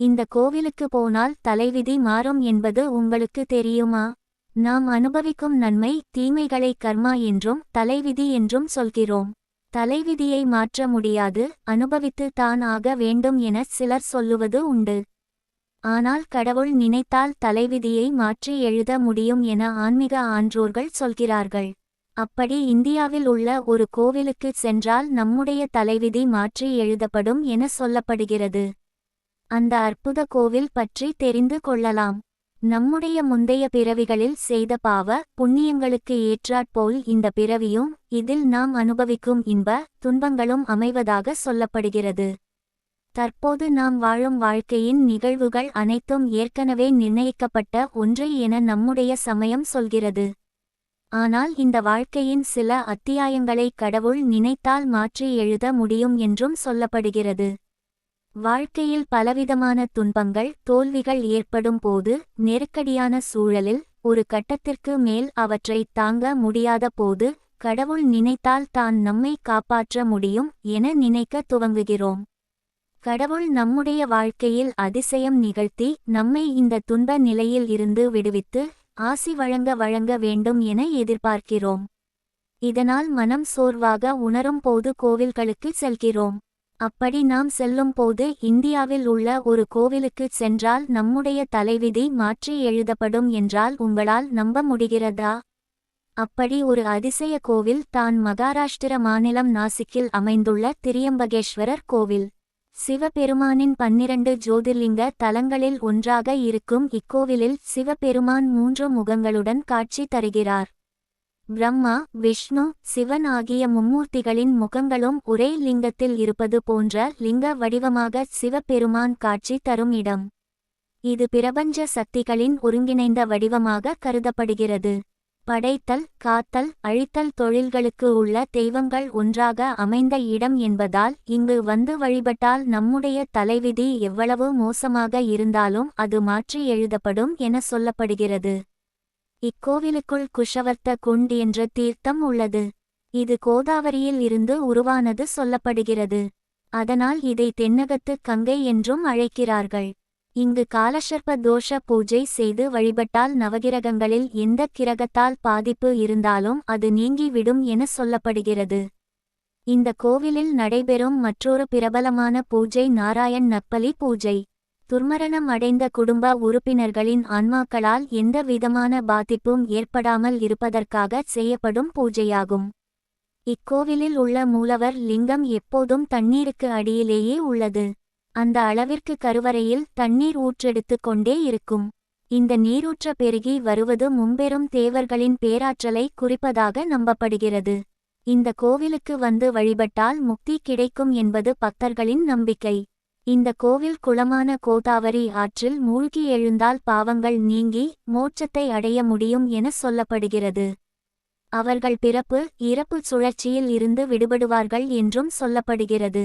இந்த கோவிலுக்கு போனால் தலைவிதி மாறும் என்பது உங்களுக்கு தெரியுமா? நாம் அனுபவிக்கும் நன்மை தீமைகளை கர்மா என்றும் தலைவிதி என்றும் சொல்கிறோம். தலைவிதியை மாற்ற முடியாது அனுபவித்து தான் ஆக வேண்டும் என சிலர் சொல்லுவது உண்டு. ஆனால் கடவுள் நினைத்தால் தலைவிதியை மாற்றி எழுத முடியும் என ஆன்மீக ஆன்றோர்கள் சொல்கிறார்கள். அப்படி இந்தியாவில் உள்ள ஒரு கோவிலுக்கு சென்றால் நம்முடைய தலைவிதி மாற்றி எழுதப்படும் என சொல்லப்படுகிறது. அந்த அற்புத கோவில் பற்றி தெரிந்து கொள்ளலாம். நம்முடைய முந்தைய பிறவிகளில் செய்த பாவ புண்ணியங்களுக்கு ஏற்றாற்போல் இந்த பிறவியும் இதில் நாம் அனுபவிக்கும் இன்ப துன்பங்களும் அமைவதாக சொல்லப்படுகிறது. தற்போது நாம் வாழும் வாழ்க்கையின் நிகழ்வுகள் அனைத்தும் ஏற்கனவே நிர்ணயிக்கப்பட்ட ஒன்று என நம்முடைய சமயம் சொல்கிறது. ஆனால் இந்த வாழ்க்கையின் சில அத்தியாயங்களை கடவுள் நினைத்தால் மாற்றி எழுத முடியும் என்றும் சொல்லப்படுகிறது. வாழ்க்கையில் பலவிதமான துன்பங்கள் தோல்விகள் ஏற்படும் போது நெருக்கடியான சூழலில் ஒரு கட்டத்திற்கு மேல் அவற்றை தாங்க முடியாத போது கடவுள் நினைத்தால் தான் நம்மை காப்பாற்ற முடியும் என நினைக்க துவங்குகிறோம். கடவுள் நம்முடைய வாழ்க்கையில் அதிசயம் நிகழ்த்தி நம்மை இந்த துன்ப நிலையில் இருந்து விடுவித்து ஆசி வழங்க வழங்க வேண்டும் என எதிர்பார்க்கிறோம். இதனால் மனம் சோர்வாக உணரும் போது கோவில்களுக்கு செல்கிறோம். அப்படி நாம் செல்லும் போது இந்தியாவில் உள்ள ஒரு கோவிலுக்குச் சென்றால் நம்முடைய தலைவிதி மாற்றி எழுதப்படும் என்றால் உங்களால் நம்ப முடிகிறதா? அப்படி ஒரு அதிசய கோவில் தான் மகாராஷ்டிர மாநிலம் நாசிக்கில் அமைந்துள்ள திரியம்பகேஸ்வரர் கோவில். சிவபெருமானின் பன்னிரண்டு ஜோதிர்லிங்க தலங்களில் ஒன்றாக இருக்கும் இக்கோவிலில் சிவபெருமான் மூன்று முகங்களுடன் காட்சி தருகிறார். பிரம்மா விஷ்ணு சிவன் ஆகிய மும்மூர்த்திகளின் முகங்களும் ஒரே லிங்கத்தில் இருப்பது போன்ற லிங்க வடிவமாக சிவபெருமான் காட்சி தரும் இடம். இது பிரபஞ்ச சக்திகளின் ஒருங்கிணைந்த வடிவமாக கருதப்படுகிறது. படைத்தல் காத்தல் அழித்தல் தொழில்களுக்கு உள்ள தெய்வங்கள் ஒன்றாக அமைந்த இடம் என்பதால் இங்கு வந்து வழிபட்டால் நம்முடைய தலைவிதி எவ்வளவு மோசமாக இருந்தாலும் அது மாற்றி எழுதப்படும் என சொல்லப்படுகிறது. இக்கோவிலுக்குள் குஷவர்த்த குண்ட் என்ற தீர்த்தம் உள்ளது. இது கோதாவரியில் இருந்து உருவானது சொல்லப்படுகிறது. அதனால் இதை தென்னகத்து கங்கை என்றும் அழைக்கிறார்கள். இங்கு காலசர்ப தோஷ பூஜை செய்து வழிபட்டால் நவகிரகங்களில் எந்த கிரகத்தால் பாதிப்பு இருந்தாலும் அது நீங்கிவிடும் என சொல்லப்படுகிறது. இந்த கோவிலில் நடைபெறும் மற்றொரு பிரபலமான பூஜை நாராயண் நப்பலி பூஜை. துர்மரணம் அடைந்த குடும்ப உறுப்பினர்களின் ஆன்மாக்களால் எந்த விதமான பாதிப்பும் ஏற்படாமல் இருப்பதற்காக செய்யப்படும் பூஜையாகும். இக்கோவிலில் உள்ள மூலவர் லிங்கம் எப்போதும் தண்ணீருக்கு அடியிலேயே உள்ளது. அந்த அளவிற்கு கருவறையில் தண்ணீர் ஊற்றெடுத்து கொண்டே இருக்கும். இந்த நீரூற்ற பெருகி வருவது மும்பெரும் தேவர்களின் பேராற்றலை குறிப்பதாக நம்பப்படுகிறது. இந்த கோவிலுக்கு வந்து வழிபட்டால் முக்தி கிடைக்கும் என்பது பக்தர்களின் நம்பிக்கை. இந்த கோவில் குளமான கோதாவரி ஆற்றில் மூழ்கி எழுந்தால் பாவங்கள் நீங்கி மோட்சத்தை அடைய முடியும் என சொல்லப்படுகிறது. அவர்கள் பிறப்பு இறப்பு சுழற்சியில் இருந்து விடுபடுவார்கள் என்றும் சொல்லப்படுகிறது.